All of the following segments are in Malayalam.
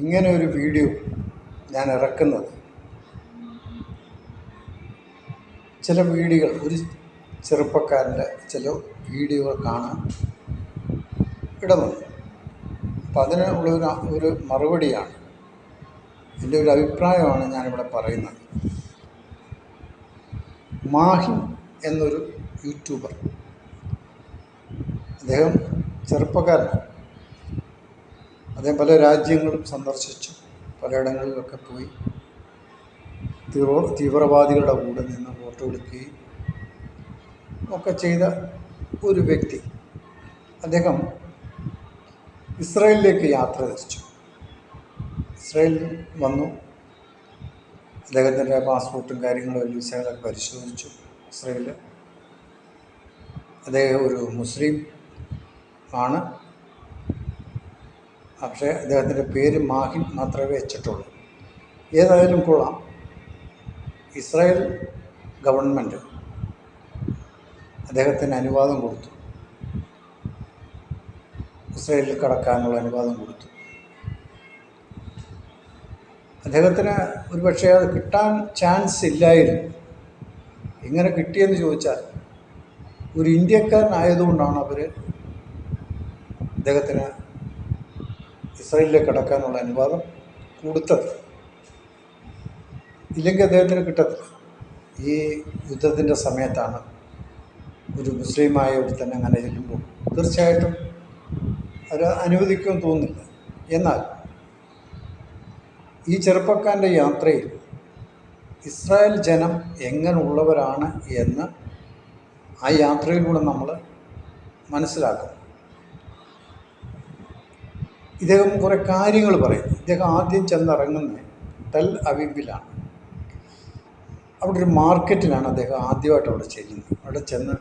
ഇങ്ങനെ ഒരു വീഡിയോ ഞാൻ ഇറക്കുന്നത്. ചില വീഡിയോകൾ ഒരു ചെറുപ്പക്കാരന്റെ ചില വീഡിയോകൾ കാണാൻ ഇടവന്നു. അപ്പം അതിന് ഉള്ള ഒരു ഒരു മറുപടിയാണ്. എന്റെ ഒരു അഭിപ്രായമാണ് ഞാനിവിടെ പറയുന്നത്. മാഹിം എന്നൊരു യൂട്യൂബർ അദ്ദേഹം ചെറുപ്പക്കാരനാണ്. അദ്ദേഹം പല രാജ്യങ്ങളും സന്ദർശിച്ചു. പലയിടങ്ങളിലൊക്കെ പോയി. തീവ്ര തീവ്രവാദികളുടെ കൂടെ നിന്ന് വോട്ട് കൊടുക്കുകയും ഒക്കെ ചെയ്ത ഒരു വ്യക്തി. അദ്ദേഹം ഇസ്രയേലിലേക്ക് യാത്ര തിരിച്ചു. ഇസ്രയേലിൽ വന്നു. അദ്ദേഹത്തിന്റെ പാസ്പോർട്ടും കാര്യങ്ങളും വിസകളൊക്കെ പരിശോധിച്ചു. ഇസ്രയേലിൽ അദ്ദേഹം ഒരു മുസ്ലിം ആണ്. പക്ഷേ അദ്ദേഹത്തിന്റെ പേര് മാഹിൻ മാത്രമേ വെച്ചിട്ടുള്ളൂ. ഏതായാലും കൊള്ളാം. ഇസ്രായേൽ ഗവൺമെന്റ് അദ്ദേഹത്തിന് അനുവാദം കൊടുത്തു. ഇസ്രായേലിൽ കടക്കാനുള്ള അനുവാദം കൊടുത്തു. അദ്ദേഹത്തിന് ഒരു പക്ഷേ അത് കിട്ടാൻ ചാൻസ് ഇല്ലായിരുന്നു. എങ്ങനെ കിട്ടിയെന്ന് ചോദിച്ചാൽ ഒരു ഇന്ത്യക്കാരനായതുകൊണ്ടാണ് അവർ അദ്ദേഹത്തിന് ഇസ്രായേലിലേക്ക് കടക്കാനുള്ള അനുവാദം കൊടുത്തത്. ഇല്ലെങ്കിൽ അദ്ദേഹത്തിന് കിട്ടത്തില്ല. ഈ യുദ്ധത്തിന്റെ സമയത്താണ് ഒരു മുസ്ലിമായ തന്നെ അങ്ങനെ ചെല്ലുമ്പോൾ തീർച്ചയായിട്ടും അവർ അനുവദിക്കുമെന്ന് തോന്നുന്നില്ല. എന്നാൽ ഈ ചെറുപ്പക്കാരന്റെ യാത്രയിൽ ഇസ്രായേൽ ജനം എങ്ങനെയുള്ളവരാണ് എന്ന് ആ യാത്രയിലൂടെ നമ്മൾ മനസ്സിലാക്കും. ഇദ്ദേഹം കുറേ കാര്യങ്ങൾ പറയും. ഇദ്ദേഹം ആദ്യം ചെന്നിറങ്ങുന്നത് തൽ അവീബിലാണ് അവിടെ ഒരു മാർക്കറ്റിലാണ് അദ്ദേഹം ആദ്യമായിട്ട് അവിടെ ചെല്ലുന്നത്. അവിടെ ചെന്ന്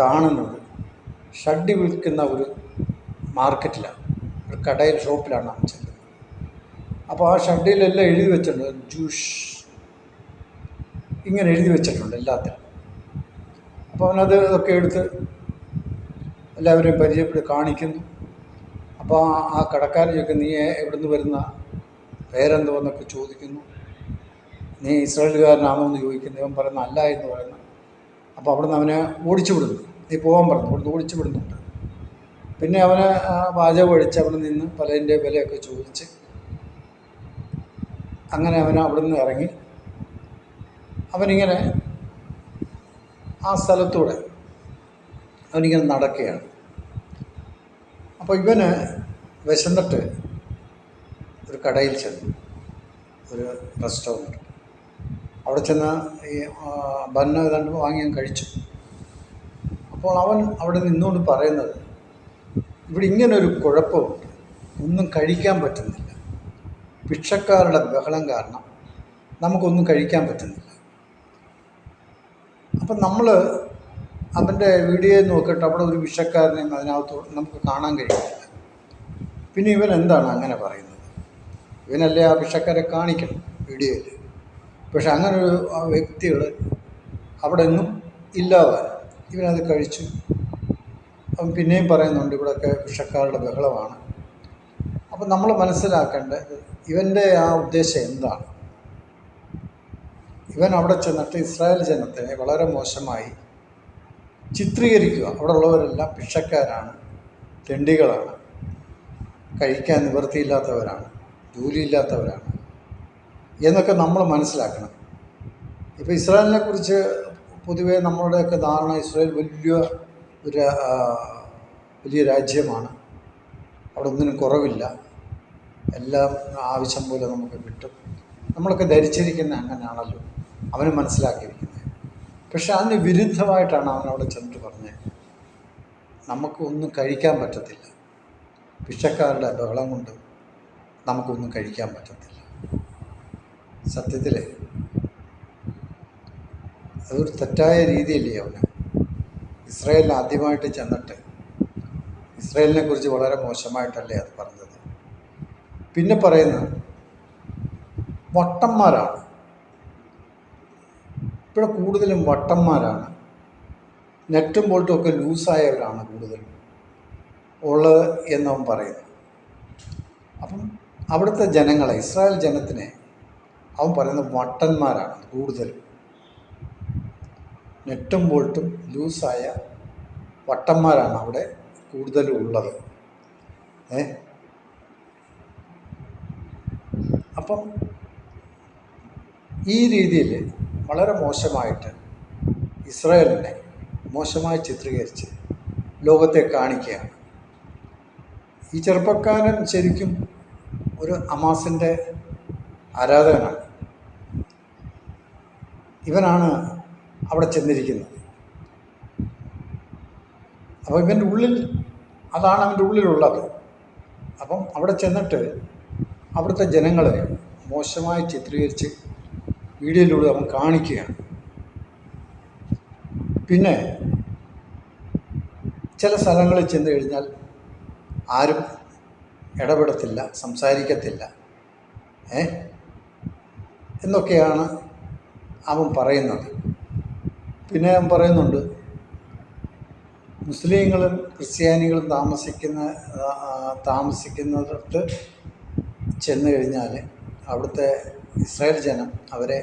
കാണുന്നത് ഷഡ്ഡി വിൽക്കുന്ന ഒരു മാർക്കറ്റിലാണ്. ഒരു കടയിൽ ഷോപ്പിലാണ് അവൻ ചെല്ലുന്നത്. അപ്പോൾ ആ ഷഡ്ഡിയിലെല്ലാം എഴുതി വെച്ചിട്ടുണ്ട്. ജൂഷ്. ഇങ്ങനെ എഴുതി വെച്ചിട്ടുണ്ട് എല്ലാത്തിലും. അപ്പോൾ അവനത് ഇതൊക്കെ എടുത്ത് എല്ലാവരെയും പരിചയപ്പെട്ട് കാണിക്കുന്നു. അപ്പോൾ ആ കടക്കാരൻ ചോദിക്കും നീ എവിടുന്ന് വരുന്ന? പേരെന്തുവെന്നൊക്കെ ചോദിക്കുന്നു. നീ ഇസ്രായേലുകാരനാണോ എന്ന് ചോദിക്കുന്നു. ഇവൻ പറയുന്ന അല്ല എന്ന് പറയുന്നു. അപ്പോൾ അവിടുന്ന് അവനെ ഓടിച്ചു വിടുന്നു നീ പോകാൻ പറഞ്ഞു അവിടുന്ന് ഓടിച്ചു വിടുന്നുണ്ട് പിന്നെ അവന് വാചകം അടിച്ച് അവിടെ നിന്ന് പലതിന്റെ വിലയൊക്കെ ചോദിച്ച് അങ്ങനെ അവൻ അവിടുന്ന് ഇറങ്ങി. അവനിങ്ങനെ ആ സ്ഥലത്തൂടെ അവനിങ്ങനെ നടക്കുകയാണ്. അപ്പോൾ ഇവന് വിശന്നിട്ട് ഒരു കടയിൽ ചെന്നു. ഒരു റെസ്റ്റോറന്റ് അവിടെ ചെന്ന് ഈ ബന്ന് ഏതാണ്ട് വാങ്ങി ഞാൻ കഴിച്ചു. അപ്പോൾ അവൻ അവിടെ നിന്നുകൊണ്ട് പറയുന്നത് ഇവിടെ ഇങ്ങനൊരു കുഴപ്പമുണ്ട്. ഒന്നും കഴിക്കാൻ പറ്റുന്നില്ല. ഭിക്ഷക്കാരുടെ ബഹളം കാരണം നമുക്കൊന്നും കഴിക്കാൻ പറ്റുന്നില്ല. അപ്പം നമ്മൾ അവന്റെ വീഡിയോ നോക്കിയിട്ട് അവിടെ ഒരു വിഷക്കാരനെയും അതിനകത്ത് നമുക്ക് കാണാൻ കഴിയില്ല. പിന്നെ ഇവൻ എന്താണ് അങ്ങനെ പറയുന്നത്? ഇവനല്ലേ ആ വിഷക്കാരെ കാണിക്കണം വീഡിയോയിൽ പക്ഷെ അങ്ങനെ ഒരു ആ വ്യക്തികൾ അവിടെ ഒന്നും ഇല്ലാതെ ഇവനത് കഴിച്ചു. അവൻ പിന്നെയും പറയുന്നുണ്ട് ഇവിടെയൊക്കെ വിഷക്കാരുടെ ബഹളമാണ്. അപ്പം നമ്മൾ മനസ്സിലാക്കേണ്ടത് ഇവന്റെ ആ ഉദ്ദേശം എന്താണ്? ഇവൻ അവിടെ ചെന്നിട്ട് ഇസ്രായേൽ ജനത്തെ വളരെ മോശമായി ചിത്രീകരിക്കുക. അവിടെ ഉള്ളവരെല്ലാം ഭിക്ഷക്കാരാണ് തെണ്ടികളാണ് കഴിക്കാൻ നിവൃത്തിയില്ലാത്തവരാണ് ജോലിയില്ലാത്തവരാണ് എന്നൊക്കെ നമ്മൾ മനസ്സിലാക്കണം. ഇപ്പോൾ ഇസ്രായേലിനെ കുറിച്ച് പൊതുവേ നമ്മളുടെയൊക്കെ ധാരണ ഇസ്രായേൽ വലിയ ഒരു വലിയ രാജ്യമാണ്. അവിടെ ഒന്നിനും കുറവില്ല. എല്ലാം ആവശ്യം പോലെ നമുക്ക് കിട്ടും. നമ്മളൊക്കെ ധരിച്ചിരിക്കുന്ന അങ്ങനെയാണല്ലോ. അവന് മനസ്സിലാക്കിയിരിക്കുന്നത്. പക്ഷെ അതിന് വിരുദ്ധമായിട്ടാണ് അവൻ ചെന്നിട്ട് പറഞ്ഞത് നമുക്കൊന്നും കഴിക്കാൻ പറ്റത്തില്ല. ഭിക്ഷക്കാരുടെ ബഹളം കൊണ്ട് നമുക്കൊന്നും കഴിക്കാൻ പറ്റത്തില്ല. സത്യത്തിൽ അതൊരു തെറ്റായ രീതിയല്ലേ അവന്. ഇസ്രയേലിന് ആദ്യമായിട്ട് ചെന്നിട്ട് ഇസ്രായേലിനെ കുറിച്ച് വളരെ മോശമായിട്ടല്ലേ അത് പറഞ്ഞത്. പിന്നെ പറയുന്നത് വട്ടന്മാരാണ്. ഇവിടെ കൂടുതലും വട്ടന്മാരാണ്. നെറ്റും ബോൾട്ടും ഒക്കെ ലൂസായവരാണ് കൂടുതലും. ഉള്ളത് എന്നവൻ പറയുന്നു. അപ്പം അവിടുത്തെ ജനങ്ങളെ ഇസ്രായേൽ ജനത്തിനെ അവൻ പറയുന്നത് വട്ടന്മാരാണ് കൂടുതലും. നെറ്റും ബോൾട്ടും ലൂസായ വട്ടന്മാരാണ് അവിടെ കൂടുതലും ഉള്ളത്. ഏ? അപ്പം ഈ രീതിയിൽ വളരെ മോശമായിട്ട് ഇസ്രായേലിനെ മോശമായി ചിത്രീകരിച്ച് ലോകത്തെ കാണിക്കുകയാണ്. ഈ ചെറുപ്പക്കാരൻ ശരിക്കും ഒരു അമാസിന്റെ ആരാധകനാണ്. ഇവനാണ് അവിടെ ചെന്നിരിക്കുന്നത്. അപ്പോൾ ഇവന്റെ ഉള്ളിൽ അതാണ് അവന്റെ ഉള്ളിലുള്ളത്. അപ്പം അവിടെ ചെന്നിട്ട് അവിടുത്തെ ജനങ്ങളെ മോശമായി ചിത്രീകരിച്ച് വീഡിയോയിലൂടെ അവൻ കാണിക്കുകയാണ്. പിന്നെ ചില സ്ഥലങ്ങളിൽ ചെന്ന് കഴിഞ്ഞാൽ ആരും ഇടപെടത്തില്ല സംസാരിക്കത്തില്ല. ഏ? എന്നൊക്കെയാണ് അവൻ പറയുന്നത്. പിന്നെ അവൻ പറയുന്നുണ്ട് മുസ്ലിങ്ങളും ക്രിസ്ത്യാനികളും താമസിക്കുന്ന താമസിക്കുന്നിടത്ത് ചെന്ന് കഴിഞ്ഞാൽ അവിടുത്തെ ഇസ്രായേൽ ജനം അവരെ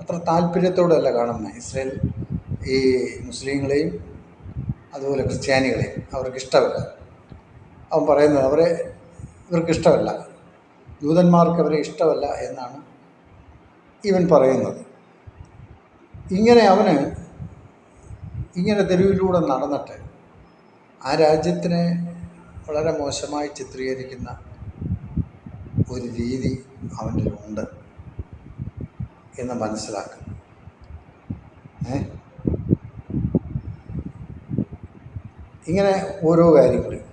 അത്ര താല്പര്യത്തോടെയല്ല കാണുന്നത് ഇസ്രായേൽ ഈ മുസ്ലിങ്ങളെയും അതുപോലെ ക്രിസ്ത്യാനികളെയും അവർക്ക് ഇഷ്ടമല്ല അവൻ പറയുന്നത് അവരെ ഇവർക്ക് ഇഷ്ടമല്ല ജൂതന്മാർക്ക് അവരെ ഇഷ്ടമല്ല എന്നാണ് ഇവൻ പറയുന്നത്. ഇങ്ങനെ അവന് ഇങ്ങനെ തെരുവിലൂടെ നടന്നിട്ട് ആ രാജ്യത്തിനെ വളരെ മോശമായി ചിത്രീകരിക്കുന്ന ഒരു രീതി അവന്റെ ഉണ്ട്. എന്ന് മനസ്സിലാക്കും ഇങ്ങനെ ഓരോ കാര്യങ്ങളും.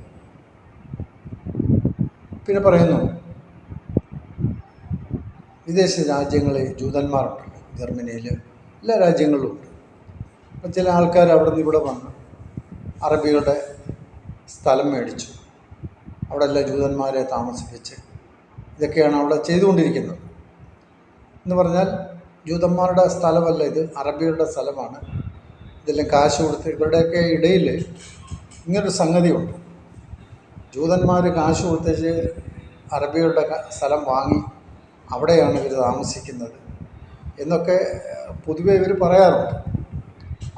പിന്നെ പറയുന്നു വിദേശ രാജ്യങ്ങളിൽ ജൂതന്മാരുണ്ടല്ലോ ജർമ്മനിയിൽ എല്ലാ രാജ്യങ്ങളിലും ഉണ്ട്. അപ്പം ചില ആൾക്കാർ അവിടെ നിന്ന് ഇവിടെ വന്ന് അറബികളുടെ സ്ഥലം മേടിച്ചു. അവിടെ എല്ലാ ജൂതന്മാരെ താമസിപ്പിച്ച് ഇതൊക്കെയാണ് അവിടെ ചെയ്തുകൊണ്ടിരിക്കുന്നത്. എന്ന് പറഞ്ഞാൽ ജൂതന്മാരുടെ സ്ഥലമല്ല ഇത് അറബികളുടെ സ്ഥലമാണ്. ഇതെല്ലാം കാശ് കൊടുത്ത് ഇവരുടെയൊക്കെ ഇടയിൽ ഇങ്ങനൊരു സംഗതിയുണ്ട്. ജൂതന്മാർ കാശ് കൊടുത്തേച്ച് അറബികളുടെ സ്ഥലം വാങ്ങി അവിടെയാണ് ഇവർ താമസിക്കുന്നത് എന്നൊക്കെ പൊതുവെ ഇവർ പറയാറുണ്ട്.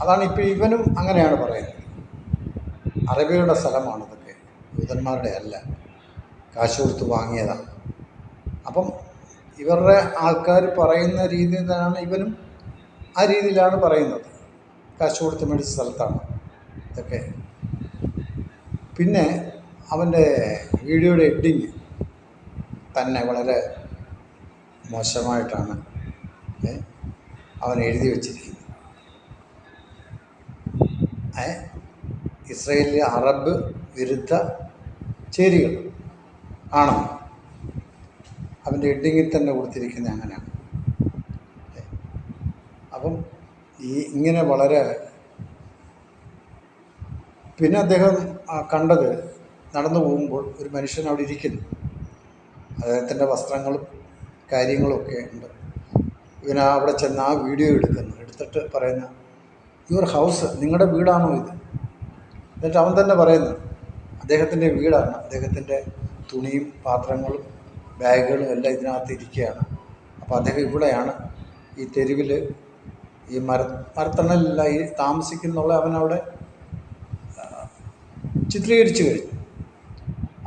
അതാണ് ഇപ്പോൾ ഇവനും അങ്ങനെയാണ് പറയുന്നത്. അറബികളുടെ സ്ഥലമാണ് ഇതൊക്കെ ജൂതന്മാരുടെ അല്ല. കാശ് കൊടുത്ത് വാങ്ങിയതാണ് അപ്പം ഇവരുടെ ആൾക്കാർ പറയുന്ന രീതിയിൽ തന്നെയാണ് ഇവനും ആ രീതിയിലാണ് പറയുന്നത്. കാശ് കൊടുത്ത് മേടിച്ച സ്ഥലത്താണ്. ഇതൊക്കെ. പിന്നെ അവന്റെ വീഡിയോയുടെ എഡിങ് തന്നെ വളരെ മോശമായിട്ടാണ് അവൻ എഴുതി വച്ചിരിക്കുന്നത്. ഇസ്രയേലിലെ അറബ് വിരുദ്ധ ചേരികൾ ആണോ? അവന്റെ എഡിങ്ങിൽ തന്നെ കൊടുത്തിരിക്കുന്നത് അങ്ങനെയാണ്. അപ്പം ഈ ഇങ്ങനെ വളരെ പിന്നെ അദ്ദേഹം കണ്ടത് നടന്നു പോകുമ്പോൾ ഒരു മനുഷ്യൻ അവിടെ ഇരിക്കുന്നു. അദ്ദേഹത്തിന്റെ വസ്ത്രങ്ങളും കാര്യങ്ങളും ഒക്കെ ഉണ്ട്. ഇവൻ അവിടെ ചെന്ന് ആ വീഡിയോ എടുക്കുന്നു. എടുത്തിട്ട് പറയുന്ന യുവർ ഹൗസ് നിങ്ങളുടെ വീടാണോ ഇത്? എന്നിട്ട് അവൻ തന്നെ പറയുന്നു അദ്ദേഹത്തിന്റെ വീടാണ്. അദ്ദേഹത്തിന്റെ തുണിയും പാത്രങ്ങളും ബാഗുകളും എല്ലാം ഇതിനകത്ത് ഇരിക്കുകയാണ്. അപ്പോൾ അദ്ദേഹം ഇവിടെയാണ് ഈ തെരുവിൽ ഈ മര മരത്തണലില്ല ഈ താമസിക്കുന്നുള്ള അവനവിടെ ചിത്രീകരിച്ചു കഴിഞ്ഞു.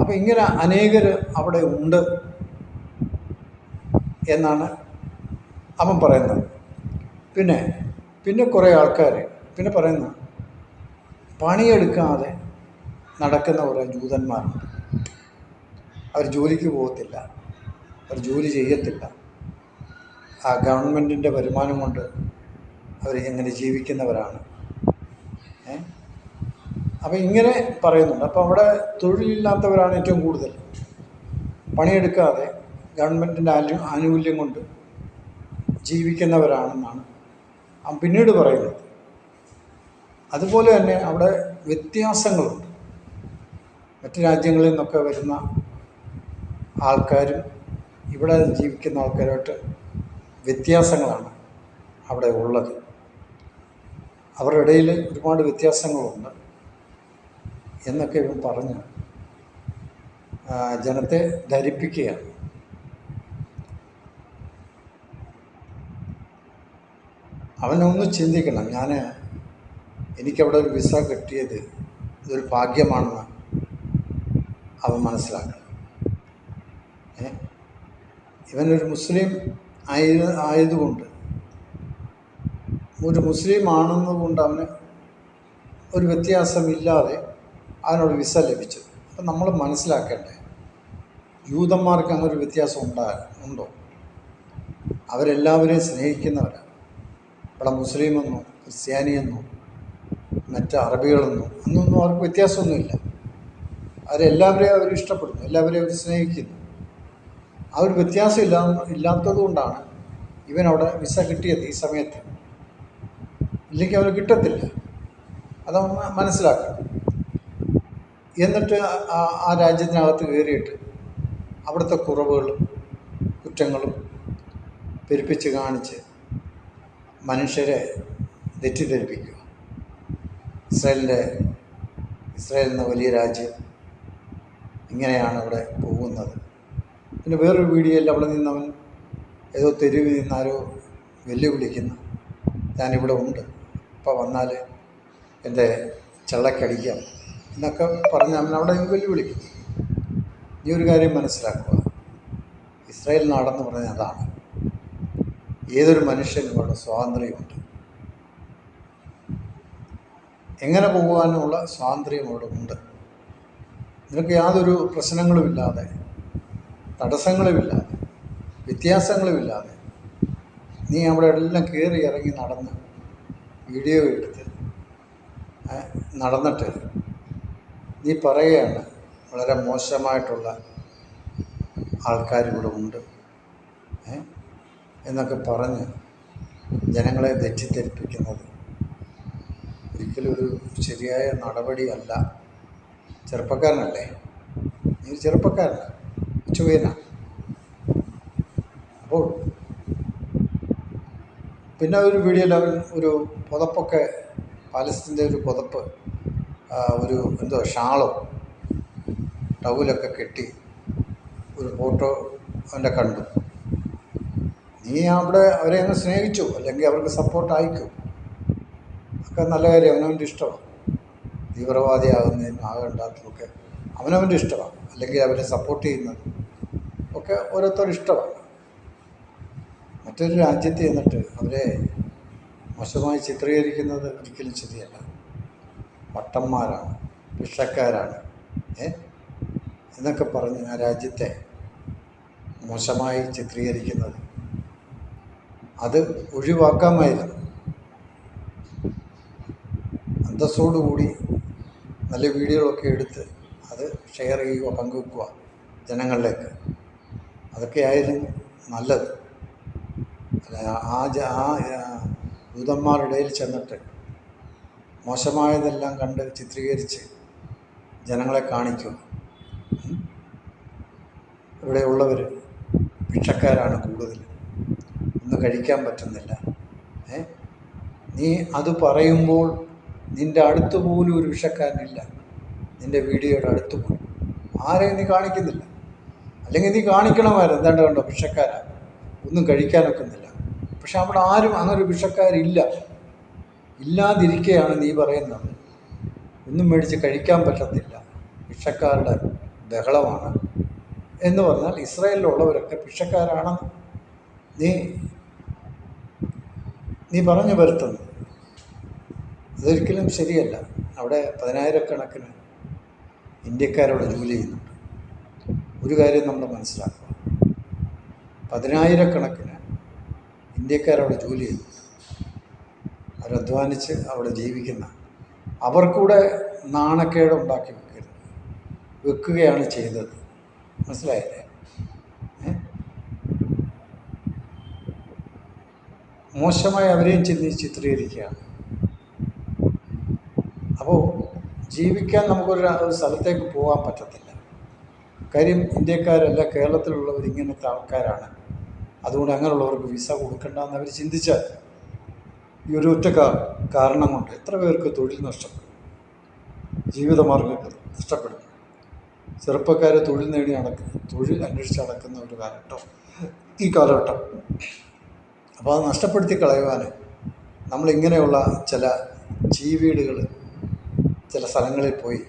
അപ്പോൾ ഇങ്ങനെ അനേകർ അവിടെ ഉണ്ട് എന്നാണ് അവൻ പറയുന്നത്. പിന്നെ പിന്നെ കുറേ ആൾക്കാർ പിന്നെ പറയുന്നു പണിയെടുക്കാതെ നടക്കുന്ന കുറേ ജൂതന്മാരുണ്ട്. അവർ ജോലിക്ക് പോകത്തില്ല. അവർ ജോലി ചെയ്യത്തില്ല. ആ ഗവൺമെന്റിന്റെ വരുമാനം കൊണ്ട് അവർ എങ്ങനെ ജീവിക്കുന്നവരാണ്. അപ്പം ഇങ്ങനെ പറയുന്നുണ്ട്. അപ്പോൾ അവിടെ തൊഴിലില്ലാത്തവരാണ് ഏറ്റവും കൂടുതൽ. പണിയെടുക്കാതെ ഗവൺമെന്റിന്റെ ആനു ആനുകൂല്യം കൊണ്ട് ജീവിക്കുന്നവരാണെന്നാണ് പിന്നീട് പറയുന്നത്. അതുപോലെ തന്നെ അവിടെ വ്യത്യാസങ്ങളുണ്ട്. മറ്റു രാജ്യങ്ങളിൽ നിന്നൊക്കെ വരുന്ന ആൾക്കാരും ഇവിടെ ജീവിക്കുന്ന ആൾക്കാരുമായിട്ട് വ്യത്യാസങ്ങളാണ് അവിടെ ഉള്ളത്. അവരുടെ ഇടയിൽ ഒരുപാട് വ്യത്യാസങ്ങളുണ്ട് എന്നൊക്കെ ഇവൻ പറഞ്ഞ്. ജനത്തെ ധരിപ്പിക്കുകയാണ്. അവനൊന്ന് ചിന്തിക്കണം ഞാൻ എനിക്കവിടെ ഒരു വിസ കിട്ടിയത് ഇതൊരു ഭാഗ്യമാണെന്ന് അവൻ മനസ്സിലാക്കണം. ഏ? ഇവനൊരു മുസ്ലിം ആയി ആയതുകൊണ്ട്. ഒരു മുസ്ലിം ആണെന്നുകൊണ്ട് അവന് ഒരു വ്യത്യാസമില്ലാതെ അവനോട് വിസ ലഭിച്ചു അപ്പം നമ്മൾ മനസ്സിലാക്കേണ്ടേ യൂതന്മാർക്ക് അങ്ങനെ ഒരു വ്യത്യാസം ഉണ്ടാ ഉണ്ടോ? അവരെല്ലാവരെയും സ്നേഹിക്കുന്നവരാണ് ഇവിടെ മുസ്ലിമെന്നോ ക്രിസ്ത്യാനിയെന്നോ മറ്റ് അറബികളെന്നോ അന്നൊന്നും അവർക്ക് വ്യത്യാസമൊന്നുമില്ല. അവരെല്ലാവരെയും അവർ ഇഷ്ടപ്പെടുന്നു എല്ലാവരെയും അവർ സ്നേഹിക്കുന്നു. ആ ഒരു വ്യത്യാസം ഇല്ലാ ഇല്ലാത്തത് കൊണ്ടാണ് ഇവനവിടെ വിസ കിട്ടിയത് ഈ സമയത്ത്. ഇല്ലെങ്കിൽ അവന് കിട്ടത്തില്ല. അത് മനസ്സിലാക്കണം എന്നിട്ട് ആ രാജ്യത്തിനകത്ത് കയറിയിട്ട് അവിടുത്തെ കുറവുകളും കുറ്റങ്ങളും പെരുപ്പിച്ച് കാണിച്ച് മനുഷ്യരെ തെറ്റിദ്ധരിപ്പിക്കുക. ഇസ്രായേലിന്റെ ഇസ്രായേൽ എന്ന വലിയ രാജ്യം ഇങ്ങനെയാണ് അവിടെ പോകുന്നത്. പിന്നെ വേറൊരു വീഡിയോയിൽ അവിടെ നിന്നവൻ ഏതോ തെരുവിൽ നിന്നാരോ വെല്ലുവിളിക്കുന്നു. ഞാനിവിടെ ഉണ്ട്. അപ്പോൾ വന്നാൽ എന്റെ ചെള്ളക്കടിക്കാം എന്നൊക്കെ പറഞ്ഞ് അവൻ അവിടെ വെല്ലുവിളിക്കും. ഈ ഒരു കാര്യം മനസ്സിലാക്കുക. ഇസ്രായേൽ നാടെന്ന് പറഞ്ഞാൽ അതാണ്. ഏതൊരു മനുഷ്യനും അവിടെ സ്വാതന്ത്ര്യമുണ്ട്. എങ്ങനെ പോകുവാനുമുള്ള സ്വാതന്ത്ര്യം അവിടെ ഉണ്ട്? നിനക്ക് യാതൊരു പ്രശ്നങ്ങളുമില്ലാതെ തടസ്സങ്ങളുമില്ലാതെ വ്യത്യാസങ്ങളുമില്ലാതെ നീ അവിടെ എല്ലാം കയറി ഇറങ്ങി നടന്ന് വീഡിയോ എടുത്ത് നടന്നിട്ട് നീ പറയുകയാണ് വളരെ മോശമായിട്ടുള്ള ആൾക്കാരിവിടെ ഉണ്ട് എന്നൊക്കെ പറഞ്ഞ് ജനങ്ങളെ തെറ്റിദ്ധരിപ്പിക്കുന്നത് ഒരിക്കലും ഒരു ശരിയായ നടപടിയല്ല. ചെറുപ്പക്കാരനല്ലേ? നീ ചെറുപ്പക്കാരനാണ് ചുവയനാണ് അപ്പോൾ പിന്നെ ഒരു വീഡിയോയിൽ ഒരു പുതപ്പൊക്കെ പാലസ്തീന്റെ ഒരു പുതപ്പ് ഒരു എന്തോ ഷാളോ ടൗലൊക്കെ കെട്ടി ഒരു ഫോട്ടോ അവന്റെ കണ്ടു. നീ അവിടെ അവരെ അങ്ങ് സ്നേഹിച്ചു അല്ലെങ്കിൽ അവർക്ക് സപ്പോർട്ട് അയക്കും ഒക്കെ നല്ല കാര്യം അവനവന്റെ ഇഷ്ടമാണ് തീവ്രവാദിയാകുന്നതിനും ആകണ്ടാത്തതൊക്കെ അവനവന്റെ ഇഷ്ടമാണ് അല്ലെങ്കിൽ അവരെ സപ്പോർട്ട് ചെയ്യുന്നത് ഒക്കെ ഓരോരുത്തർ ഇഷ്ടമാണ്. മറ്റൊരു രാജ്യത്ത് ചെന്നിട്ട് അവരെ മോശമായി ചിത്രീകരിക്കുന്നത് ഒരിക്കലും ശരിയല്ല. വട്ടന്മാരാണ് ഭിക്ഷക്കാരാണ് ഏ? എന്നൊക്കെ പറഞ്ഞ് ആ രാജ്യത്തെ മോശമായി ചിത്രീകരിക്കുന്നത് അത് ഒഴിവാക്കാമായിരുന്നു. അന്തസ്സോടുകൂടി നല്ല വീഡിയോകളൊക്കെ എടുത്ത് അത് ഷെയർ ചെയ്യുക പങ്കുവെക്കുക ജനങ്ങളിലേക്ക്. അതൊക്കെയായിരുന്നു നല്ലത്. ആ ദൂതന്മാരുടെ ഇടയിൽ ചെന്നിട്ട് മോശമായതെല്ലാം കണ്ട് ചിത്രീകരിച്ച് ജനങ്ങളെ കാണിക്കും. ഇവിടെ ഇവിടെയുള്ളവർ ഭിക്ഷക്കാരാണ് കൂടുതൽ. ഒന്നും കഴിക്കാൻ പറ്റുന്നില്ല. ഏ? നീ അത് പറയുമ്പോൾ നിന്റെ അടുത്ത് പോലും ഒരു വിഷക്കാരനില്ല നിന്റെ വീഡിയോയുടെ അടുത്ത് പോലും. ആരെയും നീ കാണിക്കുന്നില്ല. അല്ലെങ്കിൽ നീ കാണിക്കണമായിരുന്നു എന്താണ്ട് കണ്ടോ? ഭിക്ഷക്കാരാണ് ഒന്നും കഴിക്കാനൊക്കുന്നില്ല. പക്ഷെ അവിടെ ആരും അങ്ങനെ ഒരു ഇല്ലാതിരിക്കുകയാണ് ഇല്ലാതിരിക്കെയാണ് നീ പറയുന്നത്. ഒന്നും മേടിച്ച് കഴിക്കാൻ പറ്റത്തില്ല. ഭിക്ഷക്കാരുടെ ബഹളമാണ്. എന്ന് പറഞ്ഞാൽ ഇസ്രയേലിലുള്ളവരൊക്കെ ഭിക്ഷക്കാരാണ് നീ നീ പറഞ്ഞു വരുത്തുന്നു. അതൊരിക്കലും ശരിയല്ല. അവിടെ പതിനായിരക്കണക്കിന് ഇന്ത്യക്കാരവിടെ ജോലി ചെയ്യുന്നുണ്ട്. ഒരു കാര്യം നമ്മൾ മനസ്സിലാക്കുക പതിനായിരക്കണക്കിന് ഇന്ത്യക്കാരവിടെ ജോലി ചെയ്യുന്നു അവരധ്വാനിച്ച് അവിടെ ജീവിക്കുന്ന അവർക്കൂടെ നാണക്കേട് ഉണ്ടാക്കി വെക്കരുത്. വെക്കുകയാണ് ചെയ്തത്. മനസ്സിലായില്ലേ? മോശമായി അവരെയും ചിന്തി ചിത്രീകരിക്കുകയാണ്. അപ്പോൾ ജീവിക്കാൻ നമുക്കൊരു സ്ഥലത്തേക്ക് പോകാൻ പറ്റത്തില്ല. കാര്യം ഇന്ത്യക്കാരല്ല കേരളത്തിലുള്ളവർ ഇങ്ങനത്തെ ആൾക്കാരാണ്. അതുകൊണ്ട് അങ്ങനെയുള്ളവർക്ക് വിസ കൊടുക്കണ്ടെന്ന് അവർ ചിന്തിച്ചാൽ ഈ ഒരു ഒറ്റ കാരണം കൊണ്ട് എത്ര പേർക്ക് തൊഴിൽ നഷ്ടപ്പെടും ജീവിതമാർഗം നഷ്ടപ്പെടും. ചെറുപ്പക്കാരെ തൊഴിൽ നേടി നടക്കുന്ന തൊഴിൽ അന്വേഷിച്ച് നടക്കുന്ന ഒരു കാലഘട്ടം. ഈ കാലഘട്ടം. അപ്പോൾ അത് നഷ്ടപ്പെടുത്തി കളയുവാൻ നമ്മളിങ്ങനെയുള്ള ചില ചീവീടുകൾ ചില സ്ഥലങ്ങളിൽ പോയി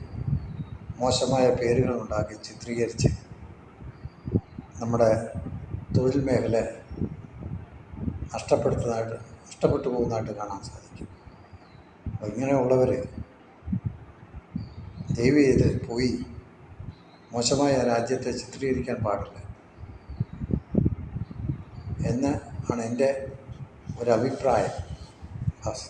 മോശമായ പേരുകൾ ഉണ്ടാക്കി ചിത്രീകരിച്ച് നമ്മുടെ തൊഴിൽ മേഖല നഷ്ടപ്പെടുത്തുന്നതായിട്ട് നഷ്ടപ്പെട്ടു പോകുന്നതായിട്ട് കാണാൻ സാധിക്കും. അപ്പോൾ ഇങ്ങനെയുള്ളവർ ദയവ് ചെയ്ത് പോയി മോശമായ രാജ്യത്തെ ചിത്രീകരിക്കാൻ പാടില്ല എന്ന് ആണ് എന്റെ ഒരഭിപ്രായം. ബസ്.